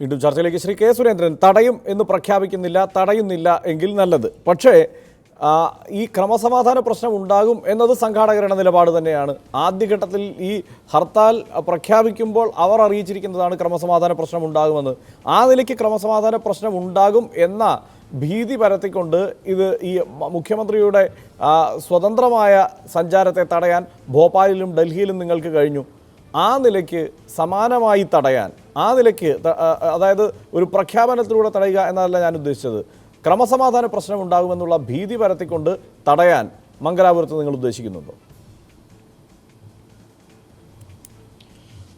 വീണ്ടും ചർച്ചയിലേക്ക് ശ്രീ കെ സുരേന്ദ്രൻ തടയും എന്ന് പ്രഖ്യാപിക്കുന്നില്ല തടയുന്നില്ല എങ്കിൽ നല്ലത്. പക്ഷേ ഈ ക്രമസമാധാന പ്രശ്നം ഉണ്ടാകും എന്നത് സംഘാടകരുടെ നിലപാട് തന്നെയാണ്. ആദ്യഘട്ടത്തിൽ ഈ ഹർത്താൽ പ്രഖ്യാപിക്കുമ്പോൾ അവർ അറിയിച്ചിരിക്കുന്നതാണ് ക്രമസമാധാന പ്രശ്നം ഉണ്ടാകുമെന്ന്. ആ നിലയ്ക്ക് ക്രമസമാധാന പ്രശ്നം ഉണ്ടാകും എന്ന ഭീതി പരത്തിക്കൊണ്ട് ഇത് ഈ മുഖ്യമന്ത്രിയുടെ സ്വതന്ത്രമായ സഞ്ചാരത്തെ തടയാൻ ഭോപ്പാലിലും ഡൽഹിയിലും നിങ്ങൾക്ക് കഴിഞ്ഞു. ആ നിലയ്ക്ക് സമാനമായി തടയാൻ ആ നിലയ്ക്ക് അതായത് ഒരു പ്രഖ്യാപനത്തിലൂടെ തടയുക എന്നതല്ല ഞാൻ ഉദ്ദേശിച്ചത്. ക്രമസമാധാന പ്രശ്നം ഉണ്ടാകുമെന്നുള്ള ഭീതി പരത്തിക്കൊണ്ട് തടയാൻ മംഗലാപുരത്ത് നിങ്ങൾ ഉദ്ദേശിക്കുന്നുണ്ടോ?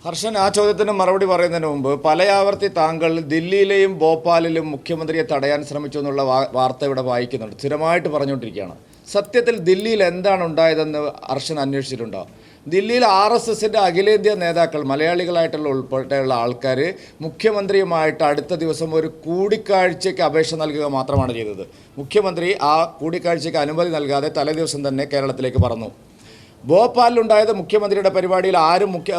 ഹർഷൻ ആ ചോദ്യത്തിന് മറുപടി പറയുന്നതിന് മുമ്പ് പലയാവർത്തി താങ്കൾ ദില്ലിയിലെയും ഭോപ്പാലിലും മുഖ്യമന്ത്രിയെ തടയാൻ ശ്രമിച്ചു എന്നുള്ള വാർത്ത ഇവിടെ വായിക്കുന്നുണ്ട്. സ്ഥിരമായിട്ട് പറഞ്ഞുകൊണ്ടിരിക്കുകയാണ്. സത്യത്തിൽ ദില്ലിയിൽ എന്താണ് ഉണ്ടായതെന്ന് ഹർഷൻ അന്വേഷിച്ചിട്ടുണ്ടോ? ദില്ലിയിൽ ആർ എസ് എസിന്റെ അഖിലേന്ത്യാ നേതാക്കൾ മലയാളികളായിട്ടുള്ള ഉൾപ്പെടെയുള്ള ആൾക്കാർ മുഖ്യമന്ത്രിയുമായിട്ട് അടുത്ത ദിവസം ഒരു കൂടിക്കാഴ്ചയ്ക്ക് അപേക്ഷ നൽകുക മാത്രമാണ് ചെയ്തത്. മുഖ്യമന്ത്രി ആ കൂടിക്കാഴ്ചയ്ക്ക് അനുമതി നൽകാതെ തലേദിവസം തന്നെ കേരളത്തിലേക്ക് പറന്നു. ഭോപ്പാലിലുണ്ടായത് മുഖ്യമന്ത്രിയുടെ പരിപാടിയിൽ ആരും മുഖ്യ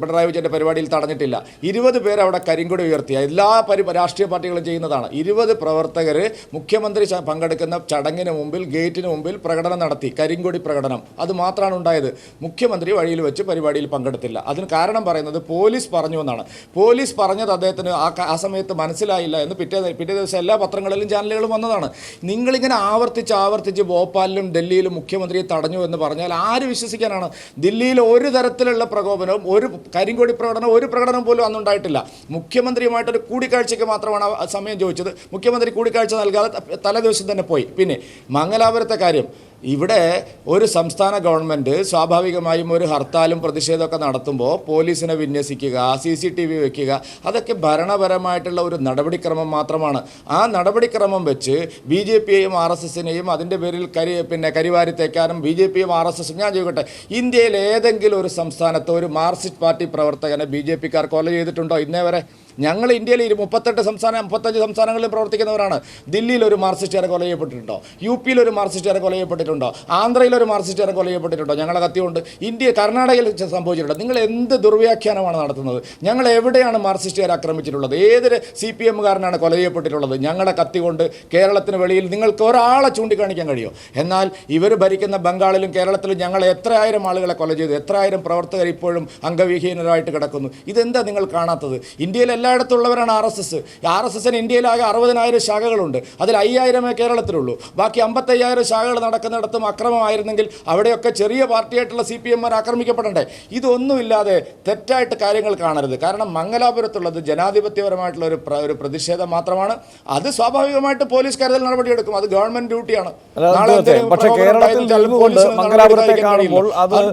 പിണറായി വിജയന്റെ പരിപാടിയിൽ തടഞ്ഞിട്ടില്ല. ഇരുപത് പേർ അവിടെ കരിങ്കൊടി ഉയർത്തിയ. എല്ലാ പരി രാഷ്ട്രീയ പാർട്ടികളും ചെയ്യുന്നതാണ്. ഇരുപത് പ്രവർത്തകർ മുഖ്യമന്ത്രി പങ്കെടുക്കുന്ന ചടങ്ങിന് മുമ്പിൽ ഗേറ്റിന് മുമ്പിൽ പ്രകടനം നടത്തി. കരിങ്കൊടി പ്രകടനം. അത് മാത്രമാണ് ഉണ്ടായത്. മുഖ്യമന്ത്രി വഴിയിൽ വെച്ച് പരിപാടിയിൽ പങ്കെടുത്തില്ല. അതിന് കാരണം പറയുന്നത് പോലീസ് പറഞ്ഞു എന്നാണ്. പോലീസ് പറഞ്ഞത് അദ്ദേഹത്തിന് ആ ആ സമയത്ത് മനസ്സിലായില്ല എന്ന് പിറ്റേ പിറ്റേ ദിവസം എല്ലാ പത്രങ്ങളിലും ചാനലുകളും വന്നതാണ്. നിങ്ങളിങ്ങനെ ആവർത്തിച്ച് ആവർത്തിച്ച് ഭോപ്പാലിലും ഡൽഹിയിലും മുഖ്യമന്ത്രിയെ തടഞ്ഞു എന്ന് പറഞ്ഞാൽ ആര് വിശ്വസിക്കാനാണ്? ദില്ലിയിൽ ഒരു തരത്തിലുള്ള പ്രകോപനവും ഒരു കരിങ്കോടി പ്രകടനം ഒരു പ്രകടനം പോലും അന്നുണ്ടായിട്ടില്ല. മുഖ്യമന്ത്രിയുമായിട്ടൊരു കൂടിക്കാഴ്ചയ്ക്ക് മാത്രമാണ് സമയം ചോദിച്ചത്. മുഖ്യമന്ത്രി കൂടിക്കാഴ്ച നൽകാതെ തലേദിവസം തന്നെ പോയി. പിന്നെ മംഗലാപുരത്തെ കാര്യം. ഇവിടെ ഒരു സംസ്ഥാന ഗവൺമെന്റ് സ്വാഭാവികമായും ഒരു ഹർത്താലും പ്രതിഷേധമൊക്കെ നടത്തുമ്പോൾ പോലീസിനെ വിന്യസിക്കുക സി സി ടി വി വയ്ക്കുക അതൊക്കെ ഭരണപരമായിട്ടുള്ള ഒരു നടപടിക്രമം മാത്രമാണ്. ആ നടപടിക്രമം വെച്ച് ബി ജെ പിയെയും ആർ എസ് എസിനെയും അതിന്റെ പേരിൽ കരി പിന്നെ കരിവാരി തേക്കാനും ബി ജെ പിയും ആർ എസ് എസും ഞാൻ ചോദിക്കട്ടെ ഇന്ത്യയിൽ ഏതെങ്കിലും ഒരു സംസ്ഥാനത്ത് ഒരു മാർക്സിസ്റ്റ് പാർട്ടി പ്രവർത്തകനെ ബി ജെ പിക്കാർ കൊല ചെയ്തിട്ടുണ്ടോ ഇന്നേ വരെ? ഞങ്ങൾ ഇന്ത്യയിൽ ഇരു മുപ്പത്തെട്ട് സംസ്ഥാനം മുപ്പത്തഞ്ച് സംസ്ഥാനങ്ങളിൽ പ്രവർത്തിക്കുന്നവരാണ്. ദില്ലിയിൽ ഒരു മാർസിസ്റ്റുകാരെ കൊല ചെയ്യപ്പെട്ടിട്ടുണ്ടോ? യു പിയിൽ ഒരു മാർസിസ്റ്റുകാരെ കൊല ചെയ്യപ്പെട്ടിട്ടുണ്ടോ? ആന്ധ്രയിൽ ഒരു മാർസിസ്റ്റുകാരെ കൊല ചെയ്യപ്പെട്ടിട്ടുണ്ടോ? ഞങ്ങളെ കത്തിയുണ്ട് ഇന്ത്യ കർണാടകയിൽ സംഭവിച്ചിട്ടുണ്ട്. നിങ്ങൾ എന്ത് ദുർവ്യാഖ്യാനമാണ് നടത്തുന്നത്? ഞങ്ങൾ എവിടെയാണ് മാർസിസ്റ്റുകാരെ ആക്രമിച്ചിട്ടുള്ളത്? ഏതൊരു സി പി എമ്മുകാരനാണ് കൊല ചെയ്യപ്പെട്ടിട്ടുള്ളത്? ഞങ്ങളെ കത്തിക്കൊണ്ട് കേരളത്തിന് വെളിയിൽ നിങ്ങൾക്ക് ഒരാളെ ചൂണ്ടിക്കാണിക്കാൻ കഴിയുമോ എന്നാൽ ഇവർ ഭരിക്കുന്ന ബംഗാളിലും കേരളത്തിലും ഞങ്ങൾ എത്രയായിരം ആളുകളെ കൊല ചെയ്തു? എത്ര ആയിരം പ്രവർത്തകർ ഇപ്പോഴും അംഗവിഹീനരായിട്ട് കിടക്കുന്നു? ഇതെന്താ നിങ്ങൾ കാണാത്തത്? ഇന്ത്യയിൽ എല്ലായിടത്തും ഉള്ളവരാണ് R S S. R S എസിന് ഇന്ത്യയിലാകെ അറുപതിനായിരം ശാഖകളുണ്ട്. അതിൽ അയ്യായിരമേ കേരളത്തിലുള്ളൂ. ബാക്കി അമ്പത്തയ്യായിരം ശാഖകൾ നടക്കുന്നിടത്തും അക്രമമായിരുന്നെങ്കിൽ അവിടെയൊക്കെ ചെറിയ പാർട്ടിയായിട്ടുള്ള സി പി എമ്മാർ ആക്രമിക്കപ്പെടണ്ടേ? ഇതൊന്നുമില്ലാതെ തെറ്റായിട്ട് കാര്യങ്ങൾ കാണരുത്. കാരണം മംഗലാപുരത്തുള്ളത് ജനാധിപത്യപരമായിട്ടുള്ള ഒരു ഒരു പ്രതിഷേധം മാത്രമാണ്. അത് സ്വാഭാവികമായിട്ട് പോലീസ് കരുതൽ നടപടിയെടുക്കും. അത് ഗവൺമെന്റ് ഡ്യൂട്ടിയാണ്.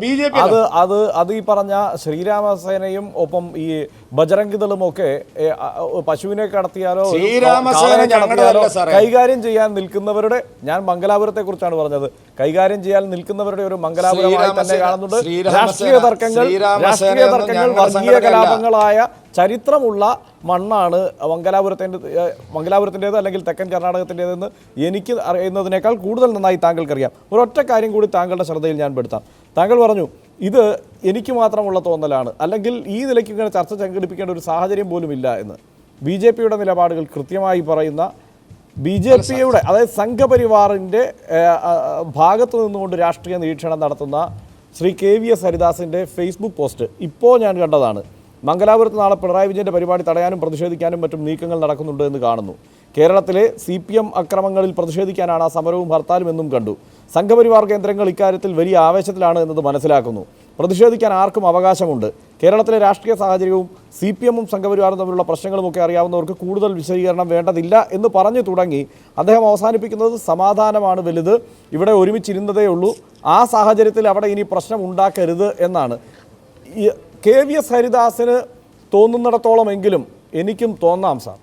ബി ജെ പി അത് അത് അത് ഈ പറഞ്ഞ ശ്രീരാമസേനയും ഒപ്പം ഈ ഒക്കെ പശുവിനെ കടത്തിയാലോ കടത്തിയാലോ കൈകാര്യം ചെയ്യാൻ നിൽക്കുന്നവരുടെ ഞാൻ മംഗലാപുരത്തെ കുറിച്ചാണ് പറഞ്ഞത്. കൈകാര്യം ചെയ്യാൻ നിൽക്കുന്നവരുടെ ഒരു മംഗലാപുരമായി തന്നെ കാണുന്നുണ്ട്. രാഷ്ട്രീയ തർക്കങ്ങൾ രാഷ്ട്രീയ തർക്കങ്ങൾ വർഗീയ കലാപങ്ങളായ ചരിത്രമുള്ള മണ്ണാണ് മംഗലാപുരത്തിന്റെ മംഗലാപുരത്തിന്റേത് അല്ലെങ്കിൽ തെക്കൻ കർണാടകത്തിന്റേതെന്ന് എനിക്ക് അറിയുന്നതിനേക്കാൾ കൂടുതൽ നന്നായി താങ്കൾക്കറിയാം. ഒരൊറ്റ കാര്യം കൂടി താങ്കളുടെ ശ്രദ്ധയിൽ ഞാൻ പെടുത്താം. താങ്കൾ പറഞ്ഞു ഇത് എനിക്ക് മാത്രമുള്ള തോന്നലാണ്. അല്ലെങ്കിൽ ഈ നിലയ്ക്ക് ഇങ്ങനെ ചർച്ച സംഘടിപ്പിക്കേണ്ട ഒരു സാഹചര്യം പോലും ഇല്ല എന്ന്. ബി ജെ പിയുടെ നിലപാടുകൾ കൃത്യമായി പറയുന്ന ബി ജെ പിയുടെ അതായത് സംഘപരിവാറിന്റെ ഭാഗത്തു നിന്നുകൊണ്ട് രാഷ്ട്രീയ നിരീക്ഷണം നടത്തുന്ന ശ്രീ കെ വി എസ് ഹരിദാസിന്റെ ഫേസ്ബുക്ക് പോസ്റ്റ് ഇപ്പോൾ ഞാൻ കണ്ടതാണ്. മംഗലാപുരത്ത് നാളെ പിണറായി വിജയന്റെ പരിപാടി തടയാനും പ്രതിഷേധിക്കാനും മറ്റും നീക്കങ്ങൾ നടക്കുന്നുണ്ട് എന്ന് കാണുന്നു. കേരളത്തിലെ സി പി എം അക്രമങ്ങളിൽ പ്രതിഷേധിക്കാനാണ് ആ സമരവും ഹർത്താലും എന്നും കണ്ടു. സംഘപരിവാർ കേന്ദ്രങ്ങൾ ഇക്കാര്യത്തിൽ വലിയ ആവേശത്തിലാണ് എന്നത് മനസ്സിലാക്കുന്നു. പ്രതിഷേധിക്കാൻ ആർക്കും അവകാശമുണ്ട്. കേരളത്തിലെ രാഷ്ട്രീയ സാഹചര്യവും സി പി എമ്മും സംഘപരിവാറും തമ്മിലുള്ള പ്രശ്നങ്ങളുമൊക്കെ അറിയാവുന്നവർക്ക് കൂടുതൽ വിശദീകരണം വേണ്ടതില്ല എന്ന് പറഞ്ഞു തുടങ്ങി. അദ്ദേഹം അവസാനിപ്പിക്കുന്നത് സമാധാനമാണ് വലുത്. ഇവിടെ ഒരുമിച്ചിരുന്നതേ ഉള്ളൂ. ആ സാഹചര്യത്തിൽ അവിടെ ഇനി പ്രശ്നം ഉണ്ടാക്കരുത് എന്നാണ്. കെ വി എസ് ഹരിദാസിന് തോന്നുന്നിടത്തോളമെങ്കിലും എനിക്കും തോന്നാം സാർ.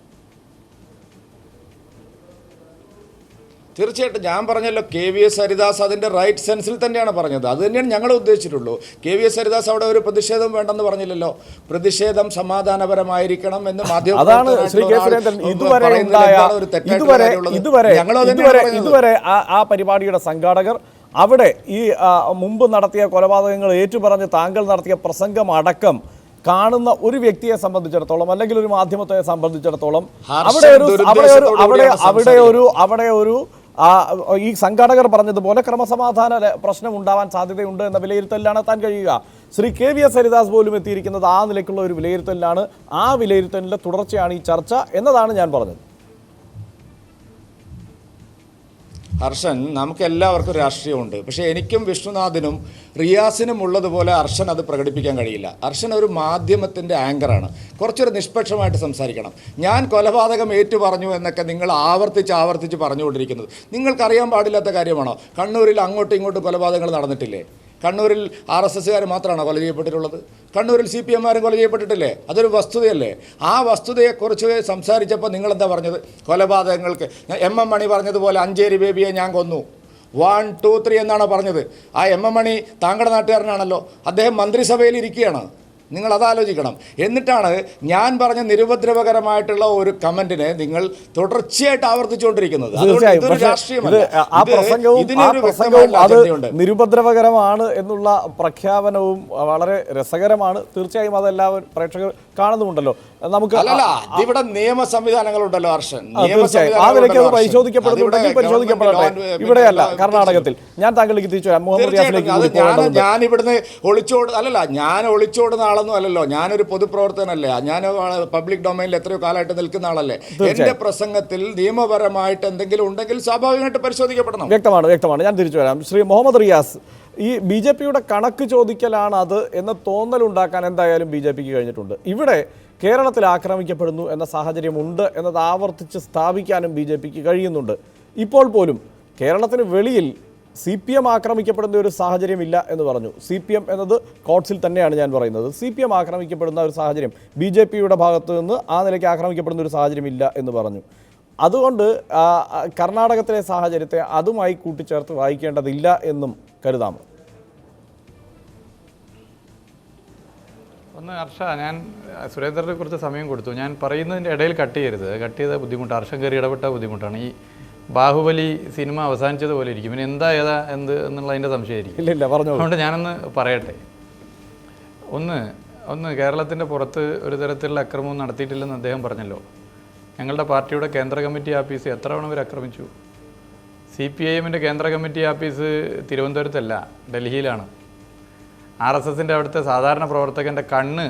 തീർച്ചയായിട്ടും ഞാൻ പറഞ്ഞല്ലോ കെ വി എസ് ഹരിദാസ് അതിന്റെ റൈറ്റ് സെൻസിൽ തന്നെയാണ് പറഞ്ഞത്. അത് തന്നെയാണ് ഞങ്ങൾ ഉദ്ദേശിച്ചിട്ടുള്ളൂ. കെ വി എസ് ഹരിദാസ് അവിടെ ഒരു പ്രതിഷേധം വേണ്ടെന്ന് പറഞ്ഞില്ലല്ലോ. പ്രതിഷേധം സമാധാനപരമായിരിക്കണം എന്ന് മാധ്യമം അതാണ് ശ്രീ കെ സുരേന്ദ്രൻ ഇതുവരെ ഇതുവരെ ഇതുവരെ ഇതുവരെ ഇതുവരെ ആ പരിപാടിയുടെ സംഘാടകർ അവിടെ ഈ മുമ്പ് നടത്തിയ കൊലപാതകങ്ങൾ ഏറ്റുപറഞ്ഞ് താങ്കൾ നടത്തിയ പ്രസംഗം അടക്കം കാണുന്ന ഒരു വ്യക്തിയെ സംബന്ധിച്ചിടത്തോളം അല്ലെങ്കിൽ ഒരു മാധ്യമത്തെ സംബന്ധിച്ചിടത്തോളം അവിടെ ഒരു അവിടെ ഒരു അവിടെ അവിടെ ഒരു അവിടെ ഒരു ആ, ഈ സംഘാടകർ പറഞ്ഞതുപോലെ ക്രമസമാധാന പ്രശ്നം ഉണ്ടാവാൻ സാധ്യതയുണ്ട് എന്ന വിലയിരുത്തലിലാണ് എത്താൻ കഴിയുക. Shri K V S Haridas പോലും എത്തിയിരിക്കുന്നത് ആ നിലയ്ക്കുള്ള ഒരു വിലയിരുത്തലിലാണ്. ആ വിലയിരുത്തലിന്റെ തുടർച്ചയാണ് ഈ ചർച്ച എന്നതാണ് ഞാൻ പറഞ്ഞത്. ഹർഷൻ നമുക്ക് എല്ലാവർക്കും രാഷ്ട്രീയമുണ്ട്. പക്ഷേ എനിക്കും വിഷ്ണുനാഥിനും റിയാസിനും ഉള്ളതുപോലെ ഹർഷൻ അത് പ്രകടിപ്പിക്കാൻ കഴിയില്ല. ഹർഷൻ ഒരു മാധ്യമത്തിന്റെ ആങ്കറാണ്. കുറച്ചൊരു നിഷ്പക്ഷമായിട്ട് സംസാരിക്കണം. ഞാൻ കൊലപാതകം ഏറ്റു പറഞ്ഞു എന്നൊക്കെ നിങ്ങൾ ആവർത്തിച്ച് ആവർത്തിച്ച് പറഞ്ഞുകൊണ്ടിരിക്കുന്നത്. നിങ്ങൾക്കറിയാൻ പാടില്ലാത്ത കാര്യമാണോ? കണ്ണൂരിൽ അങ്ങോട്ടും ഇങ്ങോട്ടും കൊലപാതകങ്ങൾ നടന്നിട്ടില്ലേ? കണ്ണൂരിൽ ആർ എസ് എസ്സുകാർ മാത്രമാണോ കൊല ചെയ്യപ്പെട്ടിട്ടുള്ളത്? കണ്ണൂരിൽ സി പി എമ്മാരും കൊല ചെയ്യപ്പെട്ടിട്ടില്ലേ? അതൊരു വസ്തുതയല്ലേ? ആ വസ്തുതയെക്കുറിച്ച് സംസാരിച്ചപ്പോൾ നിങ്ങളെന്താ പറഞ്ഞത്? കൊലപാതകങ്ങൾക്ക് എം എം മണി പറഞ്ഞതുപോലെ അഞ്ചേരി ബേബിയെ ഞാൻ കൊന്നു. വൺ ടു ത്രീ എന്നാണ് പറഞ്ഞത്. ആ എം എം മണി താങ്കളുടെ നാട്ടുകാരനാണല്ലോ. അദ്ദേഹം മന്ത്രിസഭയിൽ ഇരിക്കുകയാണ്. നിങ്ങൾ അതാലോചിക്കണം എന്നിട്ടാണ് ഞാൻ പറഞ്ഞ നിരുപദ്രവകരമായിട്ടുള്ള ഒരു കമന്റിനെ നിങ്ങൾ തുടർച്ചയായിട്ട് ആവർത്തിച്ചുകൊണ്ടിരിക്കുന്നത്. നിരുപദ്രവകരമാണ് എന്നുള്ള പ്രഖ്യാപനവും വളരെ രസകരമാണ്. തീർച്ചയായും അതെല്ലാവരും പ്രേക്ഷകർ കാണുന്നുമുണ്ടല്ലോ. നമുക്ക് അല്ലല്ല ഇവിടെ നിയമ സംവിധാനങ്ങളുണ്ടല്ലോ ഹർഷൻ. ആ, നിലയ്ക്ക് അത് പരിശോധിക്കപ്പെടുന്നുണ്ടെങ്കിൽ പരിശോധിക്കപ്പെടട്ടെ. ഇവിടെയല്ല കർണാടകത്തിൽ. ഞാൻ താങ്കളിലേക്ക് തിരിച്ചു വരാം. മുഹമ്മദ് റിയാസിലേക്ക് ഞാൻ ഇവിടുന്ന് ഒളിച്ചോട് അല്ലല്ല ഞാൻ ഒളിച്ചോടുന്ന ആളൊന്നും അല്ലല്ലോ. ഞാനൊരു പൊതുപ്രവർത്തനല്ലേ ഞാൻ പബ്ലിക് ഡൊമൈനിൽ എത്രയോ കാലമായിട്ട് നിൽക്കുന്ന ആളല്ലേ. എന്റെ പ്രസംഗത്തിൽ നിയമപരമായിട്ട് എന്തെങ്കിലും ഉണ്ടെങ്കിൽ സ്വാഭാവികമായിട്ട് പരിശോധിക്കപ്പെടണം. വ്യക്തമാണ് വ്യക്തമാണ്. ഞാൻ തിരിച്ചു വരാം. ശ്രീ മുഹമ്മദ് റിയാസ് ഈ ബി ജെ പിയുടെ കണക്ക് ചോദിക്കലാണ് അത് എന്ന തോന്നലുണ്ടാക്കാൻ എന്തായാലും ബി ജെ പിക്ക് കഴിഞ്ഞിട്ടുണ്ട്. ഇവിടെ കേരളത്തിൽ ആക്രമിക്കപ്പെടുന്നു എന്ന സാഹചര്യമുണ്ട് എന്നത് ആവർത്തിച്ച് സ്ഥാപിക്കാനും ബി ജെ പിക്ക് കഴിയുന്നുണ്ട്. ഇപ്പോൾ പോലും കേരളത്തിന് വെളിയിൽ സി പി എം ആക്രമിക്കപ്പെടുന്ന ഒരു സാഹചര്യമില്ല എന്ന് പറഞ്ഞു. സി പി എം എന്നത് കോട്സിൽ തന്നെയാണ് ഞാൻ പറയുന്നത്. സി പി എം ആക്രമിക്കപ്പെടുന്ന ഒരു സാഹചര്യം ബി ജെ പിയുടെ ഭാഗത്തു നിന്ന് ആ നിലയ്ക്ക് ആക്രമിക്കപ്പെടുന്ന ഒരു സാഹചര്യമില്ല എന്ന് പറഞ്ഞു. അതുകൊണ്ട് കർണാടകത്തിലെ സാഹചര്യത്തെ അതുമായി കൂട്ടിച്ചേർത്ത് വായിക്കേണ്ടതില്ല എന്നും കരുതാം. ഒന്ന് ഹർഷ ഞാൻ സുരേന്ദ്രനെ കുറച്ച് സമയം കൊടുത്തു. ഞാൻ പറയുന്നതിന്റെ ഇടയിൽ കട്ട് ചെയ്യരുത്. കട്ട് ചെയ്ത ബുദ്ധിമുട്ട്. ഹർഷം കയറി ഇടപെട്ട ബുദ്ധിമുട്ടാണ്. ഈ ബാഹുബലി സിനിമ അവസാനിച്ചതുപോലെ ഇരിക്കും. പിന്നെ എന്താ ഏതാ എന്ത് എന്നുള്ള അതിന്റെ സംശയമായിരിക്കും. ഇല്ല ഇല്ല പറഞ്ഞു അതുകൊണ്ട് ഞാനൊന്ന് പറയട്ടെ. ഒന്ന് ഒന്ന് കേരളത്തിന്റെ പുറത്ത് ഒരു തരത്തിലുള്ള അക്രമവും നടത്തിയിട്ടില്ലെന്ന് അദ്ദേഹം പറഞ്ഞല്ലോ. ഞങ്ങളുടെ പാർട്ടിയുടെ കേന്ദ്ര കമ്മിറ്റി ആഫീസ് എത്ര തവണ അവർ ആക്രമിച്ചു? സി പി ഐ എമ്മിന്റെ കേന്ദ്ര കമ്മിറ്റി ആഫീസ് തിരുവനന്തപുരത്തല്ല ഡൽഹിയിലാണ്. ആർ എസ് എസിന്റെ അവിടുത്തെ സാധാരണ പ്രവർത്തകന്റെ കണ്ണ്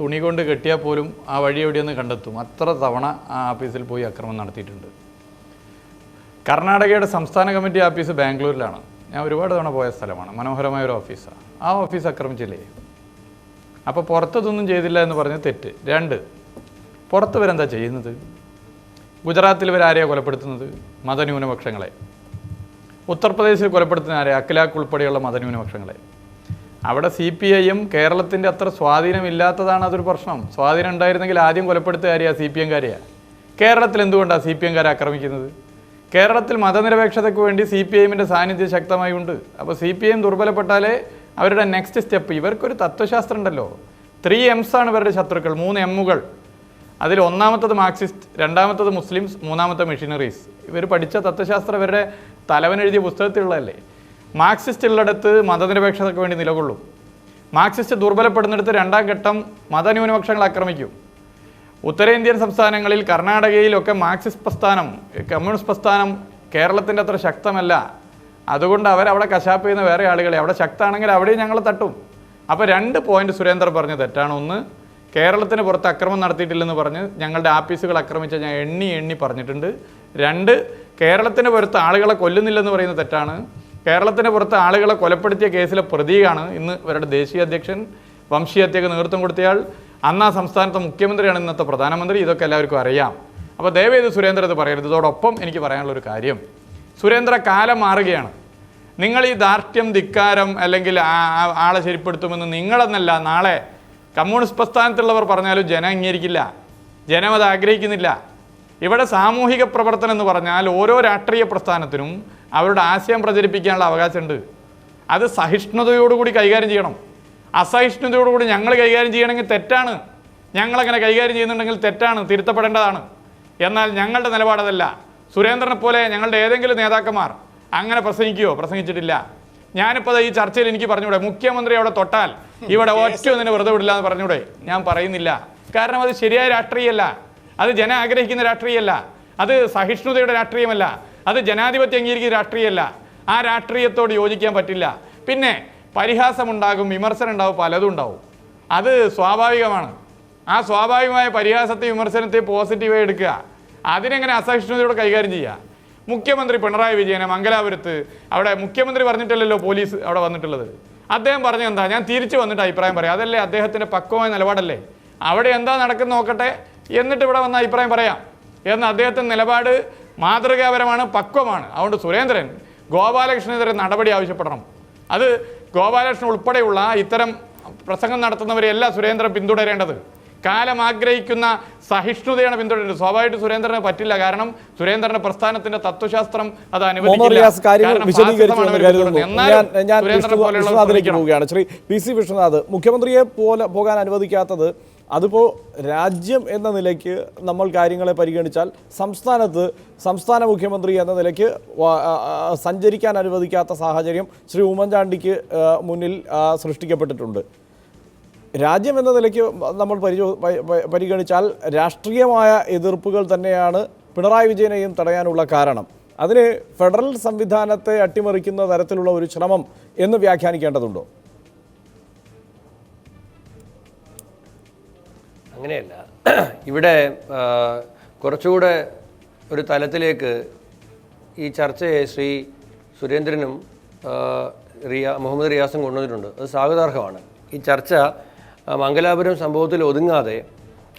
തുണി കൊണ്ട് കെട്ടിയാൽ പോലും ആ വഴി എവിടെയൊന്ന് കണ്ടെത്തും. അത്ര തവണ ആ ആഫീസിൽ പോയി അക്രമം നടത്തിയിട്ടുണ്ട്. കർണാടകയുടെ സംസ്ഥാന കമ്മിറ്റി ഓഫീസ് ബാംഗ്ലൂരിലാണ്. ഞാൻ ഒരുപാട് തവണ പോയ സ്ഥലമാണ്. മനോഹരമായ ഒരു ഓഫീസാണ്. ആ ഓഫീസ് ആക്രമിച്ചില്ലേ അപ്പോൾ പുറത്തതൊന്നും ചെയ്തില്ല എന്ന് പറഞ്ഞ തെറ്റ്. രണ്ട് പുറത്ത് ഇവരെന്താ ചെയ്യുന്നത്? ഗുജറാത്തിൽ ഇവരാരെയാണ് കൊലപ്പെടുത്തുന്നത്? മതന്യൂനപക്ഷങ്ങളെ. ഉത്തർപ്രദേശിൽ കൊലപ്പെടുത്തുന്ന ആരെ? അഖിലാഖ് ഉൾപ്പെടെയുള്ള മതന്യൂനപക്ഷങ്ങളെ. അവിടെ സി പി ഐയും കേരളത്തിന്റെ അത്ര സ്വാധീനമില്ലാത്തതാണ് അതൊരു പ്രശ്നം. സ്വാധീനം ഉണ്ടായിരുന്നെങ്കിൽ ആദ്യം കൊലപ്പെടുത്തുക ആരെയാണ് സി പി എംകാരെയാണ് കേരളത്തിൽ എന്തുകൊണ്ടാണ് സി പി എംകാരെ ആക്രമിക്കുന്നത്? കേരളത്തിൽ മതനിരപേക്ഷതയ്ക്ക് വേണ്ടി സി പി ഐഎമ്മിന്റെ സാന്നിധ്യം ശക്തമായി ഉണ്ട്. അപ്പോൾ സി പി ഐ ദുർബലപ്പെട്ടാലേ അവരുടെ നെക്സ്റ്റ് സ്റ്റെപ്പ് ഇവർക്കൊരു തത്വശാസ്ത്രം ഉണ്ടല്ലോ. ത്രീ ആണ് ഇവരുടെ ശത്രുക്കൾ മൂന്ന് എമ്മുകൾ. അതിൽ ഒന്നാമത്തത് മാർക്സിസ്റ്റ് രണ്ടാമത്തത് മുസ്ലിംസ് മൂന്നാമത്തെ മെഷീനറീസ്. ഇവർ പഠിച്ച തത്വശാസ്ത്രം ഇവരുടെ തലവൻ എഴുതിയ പുസ്തകത്തിലുള്ളതല്ലേ. മാർക്സിസ്റ്റ് ഉള്ളിടത്ത് മതനിരപേക്ഷതയ്ക്ക് വേണ്ടി നിലകൊള്ളും. മാർക്സിസ്റ്റ് ദുർബലപ്പെടുന്നിടത്ത് രണ്ടാം ഘട്ടം മതന്യൂനപക്ഷങ്ങൾ ആക്രമിക്കും. ഉത്തരേന്ത്യൻ സംസ്ഥാനങ്ങളിൽ കർണാടകയിലൊക്കെ മാർക്സിസ്റ്റ് പ്രസ്ഥാനം കമ്മ്യൂണിസ്റ്റ് പ്രസ്ഥാനം കേരളത്തിന്റെ അത്ര ശക്തമല്ല. അതുകൊണ്ട് അവരവിടെ കശാപ്പ് ചെയ്യുന്ന വേറെ ആളുകളെ അവിടെ ശക്തമാണെങ്കിൽ അവിടെയും ഞങ്ങൾ തട്ടും. അപ്പോൾ രണ്ട് പോയിന്റ് സുരേന്ദ്രൻ പറഞ്ഞ് തെറ്റാണ്. ഒന്ന് കേരളത്തിന് പുറത്ത് അക്രമം നടത്തിയിട്ടില്ലെന്ന് പറഞ്ഞ് ഞങ്ങളുടെ ആഫീസുകൾ ആക്രമിച്ച ഞാൻ എണ്ണി എണ്ണി പറഞ്ഞിട്ടുണ്ട്. രണ്ട് കേരളത്തിന് പുറത്ത് ആളുകളെ കൊല്ലുന്നില്ലെന്ന് പറയുന്ന തെറ്റാണ്. കേരളത്തിന് പുറത്ത് ആളുകളെ കൊലപ്പെടുത്തിയ കേസിലെ പ്രതീകമാണ് ഇന്ന് ഇവരുടെ ദേശീയ അധ്യക്ഷൻ. വംശീയത്തേക്ക് നേതൃത്വം കൊടുത്തയാൾ അന്ന് ആ സംസ്ഥാനത്തെ മുഖ്യമന്ത്രിയാണ് ഇന്നത്തെ പ്രധാനമന്ത്രി. ഇതൊക്കെ എല്ലാവർക്കും അറിയാം. അപ്പോൾ ദയവേത് സുരേന്ദ്ര ഇത് പറയരുത്. ഇതോടൊപ്പം എനിക്ക് പറയാനുള്ളൊരു കാര്യം. സുരേന്ദ്ര കാലം മാറുകയാണ്. നിങ്ങൾ ഈ ധാർഷ്ട്യം ധിക്കാരം അല്ലെങ്കിൽ ആളെ ശരിപ്പെടുത്തുമെന്ന് നിങ്ങളെന്നല്ല നാളെ കമ്മ്യൂണിസ്റ്റ് പ്രസ്ഥാനത്തുള്ളവർ പറഞ്ഞാലും ജനം അംഗീകരിക്കില്ല. ജനം അത് ആഗ്രഹിക്കുന്നില്ല. ഇവിടെ സാമൂഹിക പ്രവർത്തനം എന്ന് പറഞ്ഞാൽ ഓരോ രാഷ്ട്രീയ പ്രസ്ഥാനത്തിനും അവരുടെ ആശയം പ്രചരിപ്പിക്കാനുള്ള അവകാശമുണ്ട്. അത് സഹിഷ്ണുതയോടുകൂടി കൈകാര്യം ചെയ്യണം. അസഹിഷ്ണുതയോടുകൂടി ഞങ്ങൾ കൈകാര്യം ചെയ്യണമെങ്കിൽ തെറ്റാണ്. ഞങ്ങളങ്ങനെ കൈകാര്യം ചെയ്യുന്നുണ്ടെങ്കിൽ തെറ്റാണ് തിരുത്തപ്പെടേണ്ടതാണ്. എന്നാൽ ഞങ്ങളുടെ നിലപാടതല്ല സുരേന്ദ്രനെ പോലെ ഞങ്ങളുടെ ഏതെങ്കിലും നേതാക്കന്മാർ അങ്ങനെ പ്രസംഗിക്കുകയോ പ്രസംഗിച്ചിട്ടില്ല. ഞാനിപ്പോൾ ഈ ചർച്ചയിൽ എനിക്ക് പറഞ്ഞൂടെ മുഖ്യമന്ത്രി അവിടെ തൊട്ടാൽ ഇവിടെ ഒറ്റ ഒന്നിനെ വെറുതെ വിടില്ല എന്ന് പറഞ്ഞൂടെ? ഞാൻ പറയുന്നില്ല. കാരണം അത് ശരിയായ രാഷ്ട്രീയമല്ല. അത് ജന ആഗ്രഹിക്കുന്ന രാഷ്ട്രീയമല്ല. അത് സഹിഷ്ണുതയുടെ രാഷ്ട്രീയമല്ല. അത് ജനാധിപത്യം അംഗീകരിക്കുന്ന രാഷ്ട്രീയമല്ല. ആ രാഷ്ട്രീയത്തോട് യോജിക്കാൻ പറ്റില്ല. പിന്നെ പരിഹാസമുണ്ടാകും വിമർശനം ഉണ്ടാവും പലതും ഉണ്ടാവും. അത് സ്വാഭാവികമാണ്. ആ സ്വാഭാവികമായ പരിഹാസത്തെ വിമർശനത്തെ പോസിറ്റീവായി എടുക്കുക. അതിനെങ്ങനെ അസഹിഷ്ണുതയോടെ കൈകാര്യം ചെയ്യുക? മുഖ്യമന്ത്രി പിണറായി വിജയനെ മംഗലാപുരത്ത് അവിടെ മുഖ്യമന്ത്രി പറഞ്ഞിട്ടില്ലല്ലോ പോലീസ് അവിടെ വന്നിട്ടുള്ളത്. അദ്ദേഹം പറഞ്ഞു എന്താ? ഞാൻ തിരിച്ചു വന്നിട്ട് അഭിപ്രായം പറയാം. അതല്ലേ അദ്ദേഹത്തിന്റെ പക്വമായ നിലപാടല്ലേ? അവിടെ എന്താ നടക്കുന്ന നോക്കട്ടെ? എന്നിട്ട് ഇവിടെ വന്ന അഭിപ്രായം പറയാം. എന്ന് അദ്ദേഹത്തിന്റെ നിലപാട് മാതൃകാപരമാണ് പക്വമാണ്. അതുകൊണ്ട് സുരേന്ദ്രൻ ഗോപാലകൃഷ്ണനെതിരെ നടപടി ആവശ്യപ്പെടണം. അത് ഗോപാലകൃഷ്ണൻ ഉൾപ്പെടെയുള്ള ഇത്തരം പ്രസംഗം നടത്തുന്നവരെയല്ല സുരേന്ദ്രൻ പിന്തുടരേണ്ടത്. കാലം ആഗ്രഹിക്കുന്ന സഹിഷ്ണുതയാണ് പിന്തുടരുന്നത് സ്വാഭാവികമായിട്ട് സുരേന്ദ്രന് പറ്റില്ല. കാരണം സുരേന്ദ്രന്റെ പ്രസ്ഥാനത്തിന്റെ തത്വശാസ്ത്രം അത് അനുവദിക്കില്ല. ശ്രീ പി സി വിശ്വനാഥ് മുഖ്യമന്ത്രിയെ പോലെ പോകാൻ അനുവദിക്കാത്തത് അതിപ്പോൾ രാജ്യം എന്ന നിലയ്ക്ക് നമ്മൾ കാര്യങ്ങളെ പരിഗണിച്ചാൽ സംസ്ഥാനത്ത് സംസ്ഥാന മുഖ്യമന്ത്രി എന്ന നിലയ്ക്ക് സഞ്ചരിക്കാൻ അനുവദിക്കാത്ത സാഹചര്യം ശ്രീ ഉമ്മൻചാണ്ടിക്ക് മുന്നിൽ സൃഷ്ടിക്കപ്പെട്ടിട്ടുണ്ട്. രാജ്യം എന്ന നിലയ്ക്ക് നമ്മൾ പരിചോ പരിഗണിച്ചാൽ രാഷ്ട്രീയമായ എതിർപ്പുകൾ തന്നെയാണ് പിണറായി വിജയനെയും തടയാനുള്ള കാരണം. അതിന് ഫെഡറൽ സംവിധാനത്തെ അട്ടിമറിക്കുന്ന തരത്തിലുള്ള ഒരു ശ്രമം എന്ന് വ്യാഖ്യാനിക്കേണ്ടതുണ്ടോ? അങ്ങനെയല്ല. ഇവിടെ കുറച്ചുകൂടെ ഒരു തലത്തിലേക്ക് ഈ ചർച്ചയെ ശ്രീ സുരേന്ദ്രനും റിയ മുഹമ്മദ് റിയാസും കൊണ്ടുവന്നിട്ടുണ്ട്. അത് സ്വാഗതാർഹമാണ്. ഈ ചർച്ച മംഗലാപുരം സംഭവത്തിൽ ഒതുങ്ങാതെ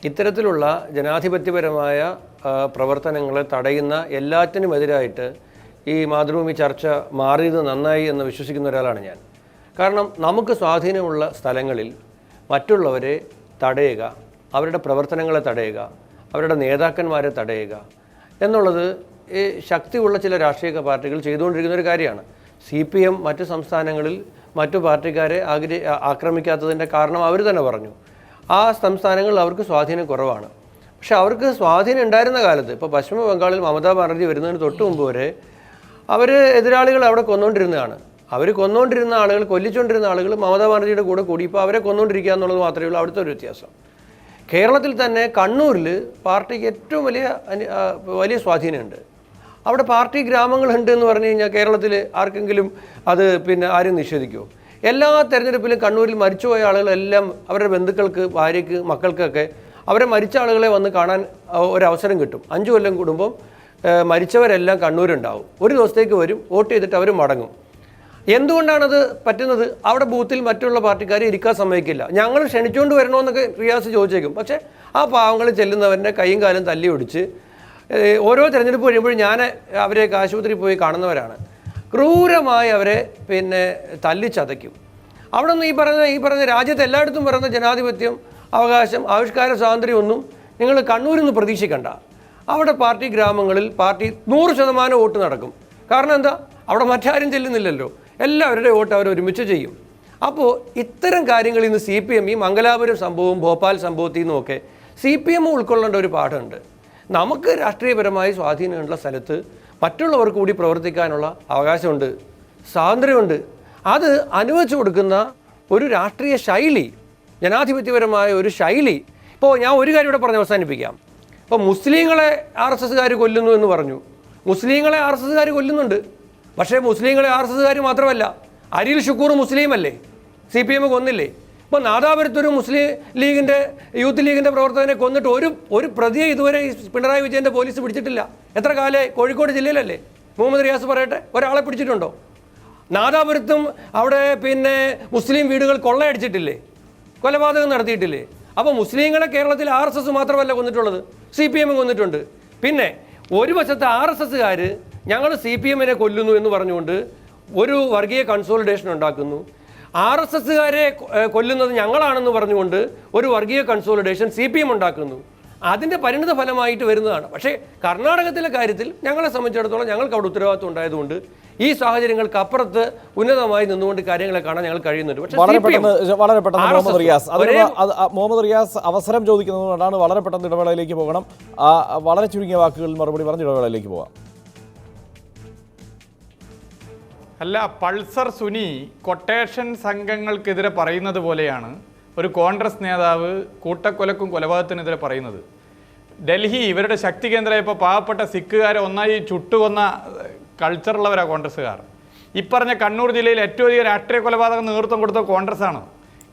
ഇത്തരത്തിലുള്ള ജനാധിപത്യപരമായ പ്രവർത്തനങ്ങളെ തടയുന്ന എല്ലാറ്റിനുമെതിരായിട്ട് ഈ മാതൃഭൂമി ചർച്ച മാറിയത് നന്നായി എന്ന് വിശ്വസിക്കുന്ന ഒരാളാണ് ഞാൻ. കാരണം നമുക്ക് സ്വാധീനമുള്ള സ്ഥലങ്ങളിൽ മറ്റുള്ളവരെ തടയുക അവരുടെ പ്രവർത്തനങ്ങളെ തടയുക അവരുടെ നേതാക്കന്മാരെ തടയുക എന്നുള്ളത് ഈ ശക്തിയുള്ള ചില രാഷ്ട്രീയ പാർട്ടികൾ ചെയ്തുകൊണ്ടിരിക്കുന്ന ഒരു കാര്യമാണ്. സി പി എം മറ്റ് സംസ്ഥാനങ്ങളിൽ മറ്റു പാർട്ടിക്കാരെ ആഗ്ര ആക്രമിക്കാത്തതിന്റെ കാരണം അവർ തന്നെ പറഞ്ഞു. ആ സംസ്ഥാനങ്ങളിൽ അവർക്ക് സ്വാധീനം കുറവാണ്. പക്ഷെ അവർക്ക് സ്വാധീനം ഉണ്ടായിരുന്ന കാലത്ത് ഇപ്പോൾ പശ്ചിമ ബംഗാളിൽ മമതാ ബാനർജി വരുന്നതിന് തൊട്ട് മുമ്പ് വരെ അവർ എതിരാളികൾ അവിടെ കൊന്നുകൊണ്ടിരുന്നതാണ് അവർ കൊന്നുകൊണ്ടിരുന്ന ആളുകൾ കൊല്ലിച്ചുകൊണ്ടിരുന്ന ആളുകൾ മമതാ ബാനർജിയുടെ കൂടെ കൂടി ഇപ്പോൾ അവരെ കൊന്നുകൊണ്ടിരിക്കുക എന്നുള്ളത് മാത്രമേ ഉള്ളൂ അവിടുത്തെ ഒരു വ്യത്യാസം. കേരളത്തിൽ തന്നെ കണ്ണൂരിൽ പാർട്ടിക്ക് ഏറ്റവും വലിയ വലിയ സ്വാധീനമുണ്ട്. അവിടെ പാർട്ടി ഗ്രാമങ്ങളുണ്ട് എന്ന് പറഞ്ഞു കഴിഞ്ഞാൽ കേരളത്തിൽ ആർക്കെങ്കിലും അത് പിന്നെ ആരും നിഷേധിക്കുമോ എല്ലാ തെരഞ്ഞെടുപ്പിലും കണ്ണൂരിൽ മരിച്ചുപോയ ആളുകളെല്ലാം അവരുടെ ബന്ധുക്കൾക്ക് ഭാര്യയ്ക്ക് മക്കൾക്കൊക്കെ അവരെ മരിച്ച ആളുകളെ വന്ന് കാണാൻ ഒരവസരം കിട്ടും. അഞ്ചു കൊല്ലം കൂടുമ്പം മരിച്ചവരെല്ലാം കണ്ണൂരുണ്ടാവും. ഒരു ദിവസത്തേക്ക് വരും വോട്ട് ചെയ്തിട്ട് അവർ മടങ്ങും. എന്തുകൊണ്ടാണത് പറ്റുന്നത്? അവിടെ ബൂത്തിൽ മറ്റുള്ള പാർട്ടിക്കാർ ഇരിക്കാൻ സമ്മതിക്കില്ല. ഞങ്ങൾ ക്ഷണിച്ചുകൊണ്ട് വരണമെന്നൊക്കെ റിയാസ് ചോദിച്ചേക്കും. പക്ഷേ ആ പാവങ്ങൾ ചെല്ലുന്നവരുടെ കൈയും കാലും തല്ലി ഒടിച്ച് ഓരോ തിരഞ്ഞെടുപ്പ് കഴിയുമ്പോഴും ഞാൻ അവരെ ആശുപത്രിയിൽ പോയി കാണുന്നവരാണ്. ക്രൂരമായി അവരെ പിന്നെ തല്ലി ചതയ്ക്കും. അവിടെ നിന്ന് ഈ പറയുന്ന ഈ പറയുന്ന രാജ്യത്ത് എല്ലായിടത്തും പറയുന്ന ജനാധിപത്യം അവകാശം ആവിഷ്കാര സ്വാതന്ത്ര്യം ഒന്നും നിങ്ങൾ കണ്ണൂരിൽ നിന്ന് പ്രതീക്ഷിക്കണ്ട. അവിടെ പാർട്ടി ഗ്രാമങ്ങളിൽ പാർട്ടി നൂറ് ശതമാനം വോട്ട് നടക്കും. കാരണം എന്താ? അവിടെ മറ്റാരും ചെല്ലുന്നില്ലല്ലോ. എല്ലാവരുടെ വോട്ട് അവർ ഒരുമിച്ച് ചെയ്യും. അപ്പോൾ ഇത്തരം കാര്യങ്ങളിൽ നിന്ന് സി പി എം ഈ മംഗലാപുരം സംഭവവും ഭോപ്പാൽ സംഭവത്തിൽ നിന്നുമൊക്കെ സി പി എം ഉൾക്കൊള്ളേണ്ട ഒരു പാഠമുണ്ട്. നമുക്ക് രാഷ്ട്രീയപരമായി സ്വാധീനമുള്ള സ്ഥലത്ത് മറ്റുള്ളവർക്ക് കൂടി പ്രവർത്തിക്കാനുള്ള അവകാശമുണ്ട് സ്വാതന്ത്ര്യമുണ്ട്. അത് അനുവദിച്ചു കൊടുക്കുന്ന ഒരു രാഷ്ട്രീയ ശൈലി ജനാധിപത്യപരമായ ഒരു ശൈലി. ഇപ്പോൾ ഞാൻ ഒരു കാര്യം ഇവിടെ പറഞ്ഞ് അവസാനിപ്പിക്കാം. ഇപ്പോൾ മുസ്ലിങ്ങളെ ആർ എസ് എസ്സുകാർ കൊല്ലുന്നു എന്ന് പറഞ്ഞു. മുസ്ലിങ്ങളെ ആർ എസ് എസ്സുകാർ കൊല്ലുന്നുണ്ട്. പക്ഷേ മുസ്ലിങ്ങളെ ആർ എസ് എസ്സുകാർ മാത്രമല്ല അരിൽ ഷുക്കൂർ മുസ്ലിം അല്ലേ സി പി എം കൊന്നില്ലേ ഇപ്പോൾ നാദാപുരത്തൊരു മുസ്ലിം ലീഗിന്റെ യൂത്ത് ലീഗിന്റെ പ്രവർത്തകനെ കൊന്നിട്ട് ഒരു ഒരു പ്രതിയെ ഇതുവരെ പിണറായി വിജയന്റെ പോലീസ് പിടിച്ചിട്ടില്ല. എത്ര കാലമായി? കോഴിക്കോട് ജില്ലയിലല്ലേ? മുഹമ്മദ് റിയാസ് പറയട്ടെ ഒരാളെ പിടിച്ചിട്ടുണ്ടോ? നാദാപുരത്തും അവിടെ പിന്നെ മുസ്ലിം വീടുകൾ കൊള്ളയടിച്ചിട്ടില്ലേ? കൊലപാതകം നടത്തിയിട്ടില്ലേ? അപ്പോൾ മുസ്ലിങ്ങളെ കേരളത്തിൽ ആർ എസ് എസ് മാത്രമല്ല കൊന്നിട്ടുള്ളത് സി പി എം കൊന്നിട്ടുണ്ട്. പിന്നെ ഒരു വശത്ത് ആർ എസ് എസ്സുകാർ ഞങ്ങൾ സി പി എമ്മിനെ കൊല്ലുന്നു എന്ന് പറഞ്ഞുകൊണ്ട് ഒരു വർഗീയ കൺസോളിഡേഷൻ ഉണ്ടാക്കുന്നു. ആർ എസ് എസ്സുകാരെ കൊല്ലുന്നത് ഞങ്ങളാണെന്ന് പറഞ്ഞുകൊണ്ട് ഒരു വർഗീയ കൺസോളിഡേഷൻ സി പി എം ഉണ്ടാക്കുന്നു. അതിന്റെ പരിണിത ഫലമായിട്ട് വരുന്നതാണ്. പക്ഷേ കർണാടകത്തിലെ കാര്യത്തിൽ ഞങ്ങളെ സംബന്ധിച്ചിടത്തോളം ഞങ്ങൾക്ക് അവിടെ ഉത്തരവാദിത്വം ഉണ്ടായതുകൊണ്ട് ഈ സാഹചര്യങ്ങൾക്ക് അപ്പുറത്ത് ഉന്നതമായി നിന്നുകൊണ്ട് കാര്യങ്ങളെ കാണാൻ ഞങ്ങൾ കഴിയുന്നുണ്ട്. പക്ഷേ വളരെ പെട്ടെന്ന് വളരെ പെട്ടെന്ന് മുഹമ്മദ് റിയാസ് മുഹമ്മദ് റിയാസ് അവസരം ചോദിക്കുന്നതുകൊണ്ടാണ് വളരെ പെട്ടെന്ന് ഇടവേളയിലേക്ക് പോകണം. ആ, വളരെ ചുരുങ്ങിയ വാക്കുകളിൽ മറുപടി പറഞ്ഞ് ഇടവേളയിലേക്ക് പോകാം. അല്ല പൾസർ സുനി കൊട്ടേഷൻ സംഘങ്ങൾക്കെതിരെ പറയുന്നത് പോലെയാണ് ഒരു കോൺഗ്രസ് നേതാവ് കൂട്ടക്കൊലക്കും കൊലപാതകത്തിനെതിരെ പറയുന്നത്. ഡൽഹി ഇവരുടെ ശക്തി കേന്ദ്രം ഇപ്പോൾ പാവപ്പെട്ട സിഖുകാരെ ഒന്നായി ചുട്ടുകൊന്ന കൾച്ചറുള്ളവരാണ് കോൺഗ്രസ്സുകാർ. ഇപ്പറഞ്ഞ കണ്ണൂർ ജില്ലയിൽ ഏറ്റവും അധികം രാഷ്ട്രീയ കൊലപാതകം നേതൃത്വം കൊടുത്ത കോൺഗ്രസ്സാണ്.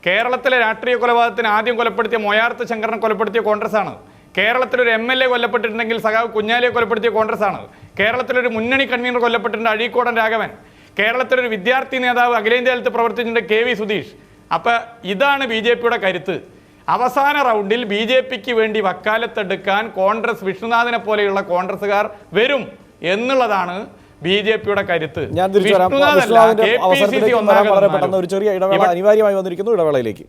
കേരളത്തിലെ രാഷ്ട്രീയ കൊലപാതകത്തിന് ആദ്യം കൊലപ്പെടുത്തിയ മൊയാർത്ത് ശങ്കരനെ കൊലപ്പെടുത്തിയ കോൺഗ്രസ്സാണ്. കേരളത്തിലൊരു എം എൽ എ കൊല്ലപ്പെട്ടിട്ടുണ്ടെങ്കിൽ സഖാവ് കുഞ്ഞാലിയെ കൊലപ്പെടുത്തിയ കോൺഗ്രസ്സാണ്. കേരളത്തിലൊരു മുന്നണി കൺവീനർ കൊല്ലപ്പെട്ടിട്ടുണ്ട് അഴീക്കോടൻ രാഘവൻ. കേരളത്തിലൊരു വിദ്യാർത്ഥി നേതാവ് അഖിലേന്ത്യാ തലത്തിൽ പ്രവർത്തിച്ചിട്ടുണ്ട് കെ വി സുധീഷ്. അപ്പം ഇതാണ് ബി ജെ പിയുടെ കരുത്ത്. അവസാന റൗണ്ടിൽ ബി ജെ പിക്ക് വേണ്ടി വക്കാലത്തെടുക്കാൻ കോൺഗ്രസ് വിഷ്ണുനാഥിനെ പോലെയുള്ള കോൺഗ്രസ്സുകാർ വരും എന്നുള്ളതാണ് ബി ജെ പിയുടെ കരുത്ത്. ഞാൻ തിരിച്ചു വരാം. ഒരു ചെറിയ ഇടവേള അനിവാര്യമായി വന്നിരിക്കുന്നു ഇടവേളയിലേക്ക്.